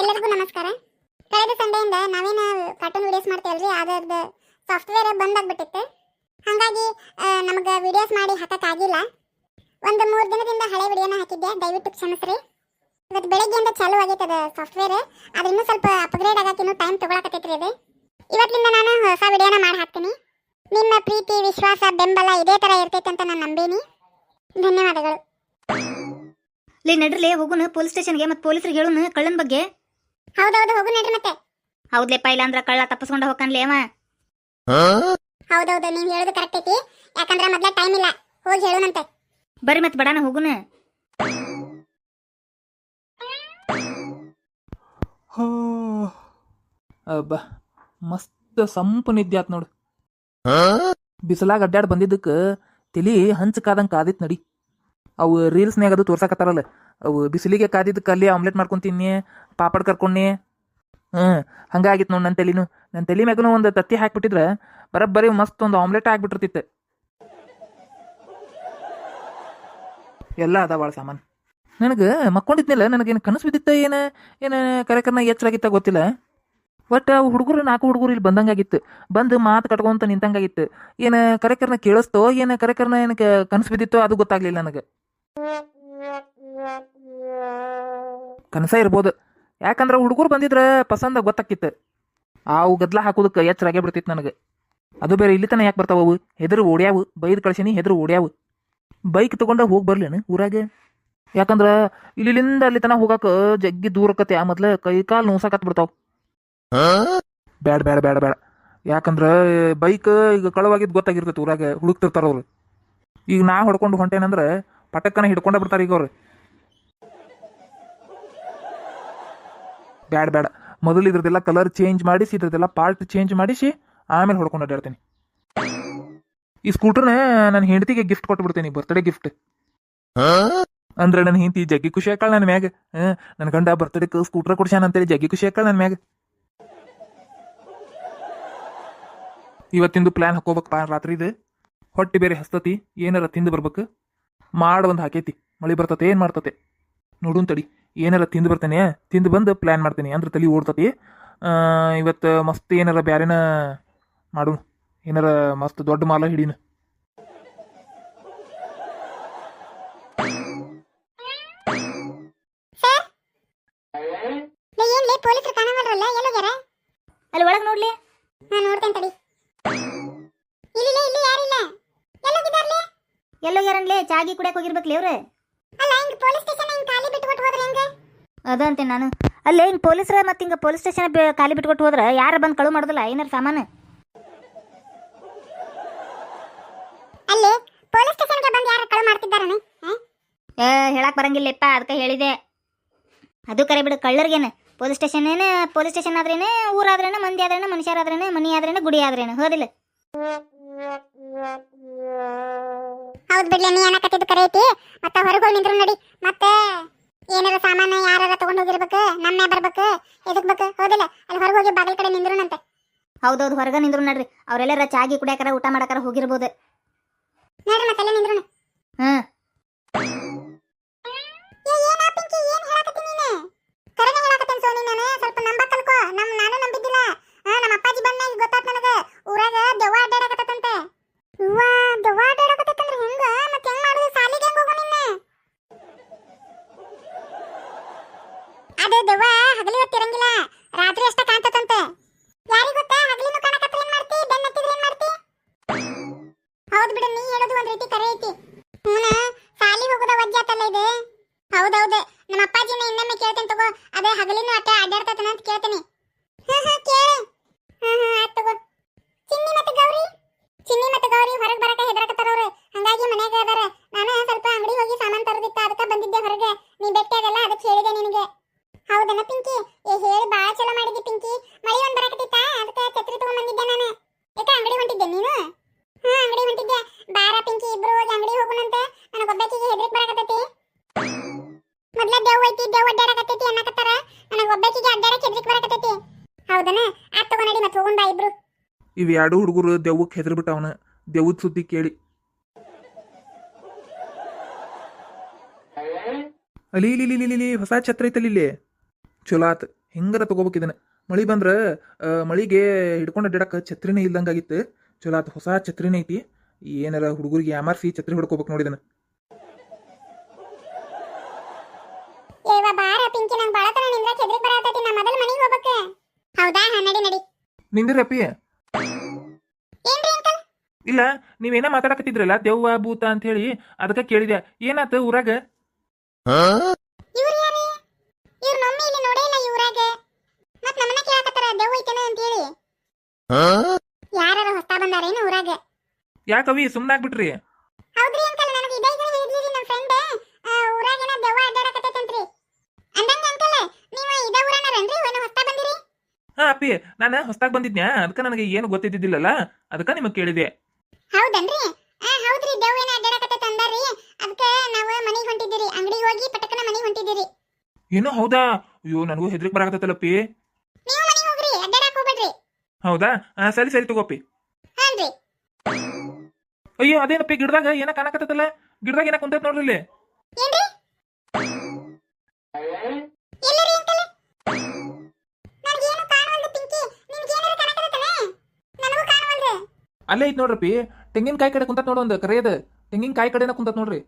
ಎಲ್ಲರಿಗೂ ನಮಸ್ಕಾರ. ಕಳೆದ ಸಂಡೆಯಿಂದ ನಾವೇನು ಕಾರ್ಟೂನ್ ವಿಡಿಯೋಸ್ ಮಾಡ್ತೇವಲ್ರಿ ಅದ್ರದ್ದು ಸಾಫ್ಟ್ವೇರ್ ಬಂದಾಗ್ಬಿಟ್ಟಿತ್ತು. ಹಾಗಾಗಿ ನಮಗೆ ವಿಡಿಯೋಸ್ ಮಾಡಿ ಹಾಕಕ್ಕಾಗಿಲ್ಲ. ಒಂದು ಮೂರು ದಿನದಿಂದ ಹಳೆ ವಿಡಿಯೋನ ಹಾಕಿದ್ದೆ, ದಯವಿಟ್ಟು ಕ್ಷಮಿಸ್ರಿ. ಇವತ್ತು ಬೆಳಗ್ಗೆಯಿಂದ ಚಾಲು ಆಗೈತೆ ಅದು ಸಾಫ್ಟ್ವೇರ್ ಅದು ಇನ್ನೂ ಸ್ವಲ್ಪ ಅಪ್ಗ್ರೇಡ್ ಆಗಕ್ಕೆ ಇನ್ನೂ ಟೈಮ್ ತೊಗೊಳಕತ್ತೈತ್ರಿ ಅದು. ಇವತ್ತಿನಿಂದ ನಾನು ಹೊಸ ವಿಡಿಯೋನ ಮಾಡಿ ಹಾಕ್ತೀನಿ. ನಿಮ್ಮ ಪ್ರೀತಿ, ವಿಶ್ವಾಸ, ಬೆಂಬಲ ಇದೇ ಥರ ಇರ್ತೈತೆ ಅಂತ ನಾನು ನಂಬೀನಿ. ಧನ್ಯವಾದಗಳು. ಲೇ ನಡ್ರಲೇ ಹೋಗುನು, ಪೊಲೀಸ್ ಸ್ಟೇಷನ್ಗೆ ಮತ್ತು ಪೊಲೀಸರಿಗೆ ಹೇಳುನು ಕಳ್ಳನ ಬಗ್ಗೆ. ಹೌದೌದು ಹೋಗು ನಡ್ರಿ ಮತ್ತೆ. ಹೌದ್ಲೆಪ್ಪ ಇಲ್ಲ ಅಂದ್ರ ಕಳ್ಳ ತಪ್ಪಿಸ್ಕೊಂಡ ಹೋಗ್ಕನ್ಲೇ ಅವ. ಹೌದೌದು ನೀವ್ ಹೇಳೋದು ಕರೆಕ್ಟ್ ಐತಿ. ಯಾಕಂದ್ರೆ ಮೊದ್ಲ ಟೈಮ್ ಇಲ್ಲ. ಹೋಗಿ ಹೇಳೋಣಂತೆ ಬರ್ರಿ ಮತ್ತೆ ಬಡಾನ ಹೋಗುನ. ಹೋ. ಅಬ್ಬ ಮಸ್ತ್ ಸಂಪು ನಿದ್ದೆ ಆತ್ ನೋಡು. ಬಿಸಿಲಾಗ ಅಡ್ಡಾಡ್ ಬಂದಿದ್ದಕ್ಕೆ ತಿಳಿ ಹಂಚ್ ಕಾದಂಗ್ ಕಾದಿತ್ ನಡಿ. ಅವು ರೀಲ್ಸ್ನಾಗ ಅದು ತೋರ್ಸಕತ್ತಾರಲ್ಲ. ಅವು ಬಿಸಿಲಿಗೆ ಕಾದಿದ್ದ ಕಲ್ಲಿ ಆಮ್ಲೆಟ್ ಮಾಡ್ಕೊಂತೀನಿ, ಪಾಪಡ್ ಕರ್ಕೊಂಡಿ. ಹ್ಞೂ ಹಂಗಾಗಿತ್ತು ನೋಡಿ ನನ್ನ ತಲೆನೂ. ನನ್ನ ತಲೆ ಮ್ಯಾಗೂ ಒಂದು ತತ್ತಿ ಹಾಕ್ಬಿಟ್ಟಿದ್ರೆ, ಬರೋಬ್ಬರಿ ಮಸ್ತ್ ಒಂದು ಆಮ್ಲೆಟ್ ಹಾಕ್ಬಿಟ್ಟಿರ್ತಿತ್ತು ಎಲ್ಲ ಅದ ಭಾಳ ಸಾಮಾನು. ನನಗೆ ಮಕ್ಕೊಂಡಿದ್ನಲ್ಲ, ನನಗೇನು ಕನಸು ಬಿದ್ದಿತ್ತ ಏನು? ಏನು ಕರೆಕರ್ನ ಎಚ್ಚರಾಗಿತ್ತ ಗೊತ್ತಿಲ್ಲ? ಒಟ್ಟು ಅವು ಹುಡುಗರು ನಾಲ್ಕು ಹುಡುಗರು ಇಲ್ಲಿ ಬಂದಂಗಾಗಿತ್ತು. ಬಂದು ಮಾತು ಕಟ್ಕೊಂತ ನಿಂತಂಗಾಗಿತ್ತು. ಏನು ಕರೆಕರ್ನ ಕೇಳಿಸ್ತೋ, ಏನು ಕರೆಕರ್ನ ಏನು ಕನಸು ಬಿದ್ದಿತ್ತೋ ಅದು ಗೊತ್ತಾಗ್ಲಿಲ್ಲ ನನಗೆ. ಕನಸ ಇರ್ಬೋದು. ಯಾಕಂದ್ರೆ ಹುಡುಗರು ಬಂದಿದ್ರೆ ಪಸಂದ ಗೊತ್ತಾಕಿತ್ತು ಅವು ಗದ್ಲ ಹಾಕೋದಕ್ಕೆ ಎಚ್ಚರಾಗೇ ಬಿಡ್ತಿತ್ತು ನನಗೆ. ಅದು ಬೇರೆ ಇಲ್ಲಿ ತನಕ ಯಾಕೆ ಬರ್ತಾವ ಅವು? ಹೆದರು ಓಡ್ಯಾವು. ಬೈದು ಕಳ್ಸೀನಿ, ಹೆದರು ಓಡ್ಯಾವು. ಬೈಕ್ ತಗೊಂಡ ಹೋಗಿ ಬರ್ಲೇನು ಊರಾಗೆ? ಯಾಕಂದ್ರೆ ಇಲ್ಲಿಂದ ಅಲ್ಲಿ ತನಕ ಹೋಗಕ್ಕೆ ಜಗ್ಗಿ ದೂರಕ್ಕತ್ತೆ. ಆ ಮೊದ್ಲ ಕೈ ಕಾಲು ನೋಸಾಕತ್ ಬಿಡ್ತಾವ ಬ್ಯಾಡ ಬ್ಯಾಡ ಬ್ಯಾಡ ಬ್ಯಾಡ ಯಾಕಂದ್ರ ಬೈಕ್ ಈಗ ಕಳವಾಗಿದ್ದು ಗೊತ್ತಾಗಿರ್ತೈತಿ ಊರಾಗ, ಹುಡುಕ್ತಿರ್ತಾರ ಅವ್ರು. ಈಗ ನಾ ಹೊಡ್ಕೊಂಡು ಹೊಂಟೇನಂದ್ರ ಪಟಕ್ಕನ ಹಿಡ್ಕೊಂಡ ಬಿಡ್ತಾರ ಈಗ ಅವ್ರು. ಬ್ಯಾಡ ಬ್ಯಾಡ ಮೊದಲು ಇದ್ರದೆಲ್ಲ ಕಲರ್ ಚೇಂಜ್ ಮಾಡಿಸಿ ಇದ್ರದೆಲ್ಲ ಪಾರ್ಟ್ ಚೇಂಜ್ ಮಾಡಿಸಿ, ಆಮೇಲೆ ಹೊಡ್ಕೊಂಡು ಅಡ್ಡಾಡ್ತೀನಿ. ಈ ಸ್ಕೂಟರ್ನ ನನ್ನ ಹೆಂಡತಿಗೆ ಗಿಫ್ಟ್ ಕೊಟ್ಟು ಬಿಡ್ತೀನಿ ಬರ್ತ್ಡೇ ಗಿಫ್ಟ್ ಅಂದ್ರೆ ನನ್ನ ಹೆಂಡತಿ ಜಗ್ಗಿ ಖುಷಿ ಹಾಕಾಳ ನನ್ನ ಮ್ಯಾಗ. ನನ್ನ ಗಂಡ ಬರ್ತ್ಡೇಕ್ ಸ್ಕೂಟರ್ ಕೊಡ್ಸ್ಯಾನ ಅಂತೇಳಿ ಜಗ್ಗಿ ಖುಷಿ ಹಾಕಾಳ ನನ್ನ ಮ್ಯಾಗ. ಇವತ್ತಿಂದು ಪ್ಲಾನ್ ಹಾಕೋಬೇಕಪ್ಪ ರಾತ್ರಿ ಇದು. ಹೊಟ್ಟಿ ಬೇರೆ ಹಸ್ತತಿ ಏನಾರ ತಿಂದು ಬರ್ಬೇಕು? ಮಾಡ ಒಂದು ಹಾಕೈತಿ. ಮಳೆ ಬರ್ತತೆ ಏನು ಮಾಡ್ತತೆ? ನೋಡು ತಡಿ. ಏನಾರ ತಿಂದು ಬರ್ತೇನೆ ತಿಂದು ಬಂದು ಪ್ಲ್ಯಾನ್ ಮಾಡ್ತೇನೆ. ಅಂದ್ರೆ ತಲೆ ಓಡ್ತತಿ. ಆ, ಇವತ್ತು ಮಸ್ತ್ ಏನಾರ ಬ್ಯಾರೇನ ಮಾಡು ಏನಾರ ಮಸ್ತ್ ದೊಡ್ಡ ಮಾಲ ಹಿಡೀನು. ಅಲ್ಲಿ ಒಳಗೆ ನೋಡ್ಲಿ ನಾನು ನೋಡ್ತೇನೆ ತಡಿ ಇಲ್ಲಿ ಇಲ್ಲಿ ಯಾರಿಲ್ಲ ಎಲ್ಲೋಗಿದಾರ್ಲೇ ಎಲ್ಲೋಗ್ಯಾರನ್ಲೇ ಚಾಗಿ ಕುಡಿಯಕ್ಕೆ ಹೋಗಿರ್ಬೇಕಲ್ಲ ಅವ್ರು ಅಲ್ಲ ಹಿಂಗ್ ಪೊಲೀಸ್ ಸ್ಟೇಷನ್ ಹಿಂಗ್ ಖಾಲಿ ಬಿಟ್ಬಿಟ್ಟು ಹೋದ್ರೆ ಹೆಂಗೆ? ಅದು ಅಂತೀನಿ ನಾನು. ಅಲ್ಲೇ ಹಿಂಗೆ ಪೊಲೀಸರ ಮತ್ತೆ ಹಿಂಗೆ ಪೊಲೀಸ್ ಸ್ಟೇಷನ್ ಖಾಲಿ ಬಿಟ್ಕೊಟ್ಟು ಹೋದ್ರೆ ಯಾರು ಬಂದು ಕಳು ಮಾಡೋದಿಲ್ಲ ಏನಾರ ಸಾಮಾನು? ಅಲ್ಲಿ ಪೊಲೀಸ್ ಸ್ಟೇಷನ್ಗೆ ಬಂದು ಯಾರು ಕಳು ಮಾಡ್ತಿದ್ದಾರನೆ ಏ ಹೇಳಕ್ ಬರಂಗಿಲ್ಲಪ್ಪ ಅದಕ್ಕೆ ಹೇಳಿದೆ. ಅದು ಕರೆ ಬಿಡು ಕಳ್ಳರ್ಗೇನೆ. ಪೊಲೀಸ್ ಸ್ಟೇಷನ್ ಏನ ಪೊಲೀಸ್ ಸ್ಟೇಷನ್ ಆದ್ರೇನೆ ಊರಾದ್ರೇನೆ ಮಂದಿ ಆದ್ರೇನೆ ಮನುಷ್ಯರಾದ್ರೇನೆ ಮನಿ ಆದ್ರೇನೆ ಗುಡಿ ಆದ್ರೇನೆ ಹೋದಿಲ್ಲ. ಹೌದ್ ಬಿಡ್ಲೆ ನೀ ಅನ್ನಕತ್ತಿದ್ದು ಕರೆ ಐತಿ ಮತ್ತ ಹೊರಗೆ ಹೋಗಿ ನಿಂದ್ರು ನೋಡಿ. ಮತ್ತೆ ಏನಾರ ಸಾಮಾನು ಯಾರಾರ ತಗೊಂಡ್ ಹೋಗಿರ್ಬೇಕು ನಮ್ಮೆ ಬರ್ಬೇಕು ಎದಕ್ ಬೇಕು? ಹೌದಿಲ್ಲ ಅಲ್ಲಿ ಹೊರಗೆ ಹೋಗಿ ಬಾಗಿಲ ಕಡೆ ನಿಂದ್ರುನಂತೆ. ಹೌದೌದು ಹೊರಗ ನಿಂದ್ರು ನಡ್ರಿ. ಅವರೆಲ್ಲರ ಚಾಗಿ ಕುಡಿಯಾಕರ ಊಟ ಮಾಡಾಕರ ಹೋಗಿರ್ಬೋದು. ನೋಡ್ರಿ ಮತ್ತೆಲ್ಲ ನಿಂದ್ರು ಹ್ಮ್ ಏ ಏನಾ ಪಿಂಕಿ ಏನ್ ಹೇಳಕತ್ತಿ ನೀನು ಕರೆನೆ ಹೇಳಕತ್ತೇನ್ ಸೋನಿ ನಾನು ಸ್ವಲ್ಪ ನಂಬಕ್ ಕಲ್ಕೋ ನಮ್ ನಾನು ನಂಬಿದ್ದಿಲ್ಲ ಆ ನಮ್ಮ ಅಪ್ಪಾಜಿ ಬಂದಾಗ ಗೊತ್ತಾತ್ ನನಗ ಊರಾಗ ದೆವ್ವ ಅಡ್ಡಾಡಕತ್ತಂತೆ ಅವ್ವ ದೆವ್ವ ಅಡ್ಡಾಡಕತ್ತಂದ್ರೆ ಹೆಂಗ ಮತ್ತೆ ಹೆಂಗ್ ಮಾಡುದು ಸಾಲಿಗೆ ಹೆಂಗ್ ಹೋಗು ನಿನ್ನ ಅದು ದೆವ್ವ ಹಗಲಿ ಹೊತ್ತಿರಂಗಿಲ್ಲ ರಾತ್ರಿ ಅಷ್ಟ ಕಾಣ್ತತಂತೆ ಯಾರಿಗ್ ಗೊತ್ತಾ ಹಗಲಿನೂ ಕಾಣಕತ್ರ ಏನ್ ಮಾಡ್ತಿ ಬೆನ್ನ ಹತ್ತಿದ್ರೆ ಏನ್ ಮಾಡ್ತಿ ಹೌದ್ ಬಿಡು ನೀ ಹೇಳೋದು ಒಂದ್ ರೀತಿ ಕರೆ ಐತಿ. ಹೂನ ಸಾಲಿಗೆ ಹೋಗೋದ ವಜ್ಜಾತಲ್ಲ ಇದು. ಹೌದೌದು. ನಮ್ಮ ಅಪ್ಪಾಜಿನ ಇನ್ನೊಮ್ಮೆ ಕೇಳ್ತೇನೆ ತಗೋ. ಅದೇ ಹಗಲಿನ ಅಟ್ಟ ಅಡ್ಡಾಡ್ತತನ ಅಂತ ಕೇಳ್ತೇನೆ. ಹಾ ಹಾ ಕೇಳು. ಹಾ ಹಾ ಆತ್ ತಗೋ ಚಿನ್ನಿ ಮತ್ತೆ ಗೌರಿ ಚಿನ್ನಿ ಮತ್ತೆ ಗೌರಿ ಹೊರಗೆ ಬರಕ ಹೆದರಕತ್ತಾರ ಅವ್ರು ಹಂಗಾಗಿ ಮನ್ಯಾಗ ಅದಾರ ನಾನು ಸ್ವಲ್ಪ ಅಂಗಡಿ ಹೋಗಿ ಸಾಮಾನ್ ತರದಿತ್ತ ಅದಕ್ಕ ಬಂದಿದ್ದೆ ಹೊರಗೆ ನೀ ಬೆಟ್ಟಾಗಲ್ಲ ಅದಕ್ಕೆ ಹೇಳಿದೆ ನಿನಗೆ ಹೌದನ ಪಿಂಕಿ ಏ ಹೇಳಿ ಬಾಳ ಚಲೋ ಮಾಡಿದ್ದಿ ಪಿಂಕಿ ಮಳಿ ಒಂದ್ ಬರಕತ್ತಿತ್ತ ಅದಕ್ಕೆ ಛತ್ರಿ ತಗೊಂಡ್ ಬಂದಿದ್ದೆ ನಾನು ಯಾಕ ಅಂಗಡಿ ಹೊಂಟಿದ್ದೆ ನೀನು ಹಾ ಅಂಗಡಿ ಹೊಂಟಿದ್ದೆ ಬಾರ ಪಿಂಕಿ ಇಬ್ರು ಹೋಗಿ ಅಂಗಡಿ ಹೋಗುಣಂತೆ ನನಗೊಬ್ಬಾಕಿಗೆ ಹೆದರಿಕೆ ಬರಕತ್ತೈತಿ ಮೊದ್ಲ ಅಡ್ಡಾಡಕತ್ತೈತಿ ಅನ್ನಕತ್ತಾರ? ನನಗೆ ಒಬ್ಬಾಕಿಗೆ ಅಡ್ಡಾಡಕ್ಕೆ ಹೆದರಿಕೆ ಬರಕತ್ತೈತಿ. ಹೌದನ? ಆತ್ ತಗೋ ಮತ್ತೆ ಹೋಗೊಂಡ ಬಾ ಇಬ್ರು. ಇವ್ ಎರಡು ಹುಡುಗರು ದೆವ್ವಕ್ಕೆ ಹೆದರ್ ಬಿಟ್ಟವನ ದೆವ್ವದ ಸುದ್ದಿ ಕೇಳಿ. ಅಲ್ಲಿ ಇಲ್ಲಿ ಇಲ್ಲಿ ಇಲ್ಲಿ ಹೊಸ ಛತ್ರ ಐತಲ್ಲಿ ಇಲ್ಲಿ. ಚಲೋ ಆತ್. ಹೆಂಗಾರ ತಗೋಬೇಕು ಇದನ್ನ? ಮಳಿ ಬಂದ್ರ ಮಳಿಗೆ ಹಿಡ್ಕೊಂಡು ಅಡ್ಡಾಡಕ್ಕೆ ಛತ್ರಿನೇ ಇಲ್ದಂಗಾಗಿತ್ತು. ಚಲೋ ಆತ್. ಹೊಸ ಛತ್ರಿನೇ ಐತಿ. ಏನಾರ ಹುಡುಗರಿಗೆ ಯಾಮಾರ್ಸಿ ಛತ್ರಿ ಹಿಡ್ಕೋಬೇಕು ನೋಡಿದನ ಪಿಂಕಿ ನಂಗೆ ಬಹಳ ತರ ನಿಂದ್ರಕ್ ಹೆದ್ರಿಕ್ ಬರತೈತಿ ನಾ ಮೊದಲು ಮನೆಗೆ ಹೋಗ್ಬೇಕು ಹೌದಾ? ಹಾ ನಡಿ ನಡಿ. ನಿಂದಿರಪ್ಪಿ ಏನ್ರಿ ಅಂಕಲ್? ಇಲ್ಲ ನೀವೇನ ಮಾತಾಡಕತ್ತಿದ್ರಲ್ಲ ದೆವ್ವ ಭೂತ ಅಂತ ಹೇಳಿ ಅದಕ್ಕೆ ಕೇಳಿದೆ. ಏನಾತ ಊರಾಗ? ಇವ್ರು ಯಾರು? ಇವ್ರ ಮಮ್ಮಿ ಇಲ್ಲಿ ನೋಡೇ ಇಲ್ಲ ಈ ಊರಾಗ. ಮತ್ ನಮ್ಮನ್ನ ಕೇಳಕತ್ತಾರ ದೆವ್ವ ಐತೇನ ಅಂತ ಹೇಳಿ ಯಾರಾರ ಹೊಸ್ತಾ ಬಂದಾರೇನು ಊರಾಗ? ಯಾಕವಿ ಸುಮ್ಮನಾಗ್ಬಿಟ್ರಿ ಹೌದ್ರಿ ಅಂಕಲ್ ನನಗೆ ಇದೇ ಇದೇ ಹೇಳಿದ್ರಿ ನಮ್ಮ ಫ್ರೆಂಡ್ ಊರಾಗೇನ ದೆವ್ವ ಅಡ್ಡಾಡಕತ್ತೈತಂತ್ರಿ ಅಂದಂಗ ಅಂಕಲ್ ನೀವು ಇದೇ ಊರನರನ್ರಿ ಏನು ಹೊಸ್ತಾ ಬಂದಿರಿ ಹಾ ಅಪ್ಪಿ ನಾನು ಹೊಸ್ದಾಗ್ ಬಂದಿದ್ನ್ಯಾ? ಅದಕ್ಕೆ ನನಗೆ ಏನು ಗೊತ್ತಿದ್ದಿದ್ದಿಲ್ಲಲ್ಲ? ಅದಕ್ಕೆ ನಿಮಗೆ ಕೇಳಿದೆ. ಹೌದನ್ರಿ? ಆ ಹೌದ್ರಿ ದೆವ್ವ ಏನ ಅಡ್ಡಾಡಕತ್ತೈತ ತಂದಾರಿ ಅದಕ್ಕ ನಾವು ಮನೆಗೆ ಹೊಂಟಿದ್ದೀರಿ ಅಂಗಡಿಗೆ ಹೋಗಿ ಪಟಕನ ಮನೆಗೆ ಹೊಂಟಿದ್ದೀರಿ. ಏನು ಹೌದಾ? ಅಯ್ಯೋ ನನಗೂ ಹೆದ್ರಿಕ್ ಬರಾಕತ್ತಲ್ಲಪ್ಪಿ ನೀವು ಮನೆಗೆ ಹೋಗ್ರಿ ಅಡ್ಡಾಡಕ್ ಹೋಗ್ಬೇಡ್ರಿ. ಹೌದಾ? ಆ, ಸರಿ ಸರಿ ತಗೋಪಿ ಹಾನ್ರಿ ಅಯ್ಯೋ ಅದೇನಪ್ಪಿ ಗಿಡದಾಗ ಏನ ಕಾಣಕತ್ತಲ್ಲ ಗಿಡದಾಗ ಏನ ಕುಂತೈತ್ ನೋಡ್ರಿ ಇಲ್ಲಿ. ಏನ್ರಿ? ಅಲ್ಲೇ ಐತ್ ನೋಡ್ರಪ್ಪಿ ತೆಂಗಿನಕಾಯಿ ಕಡೆ ಕುಂತತ್ ನೋಡು ಒಂದು ಕರೆಯದ. ತೆಂಗಿನಕಾಯಿ ಕಡೆನ ಕುಂತತ್ ನೋಡ್ರಿ.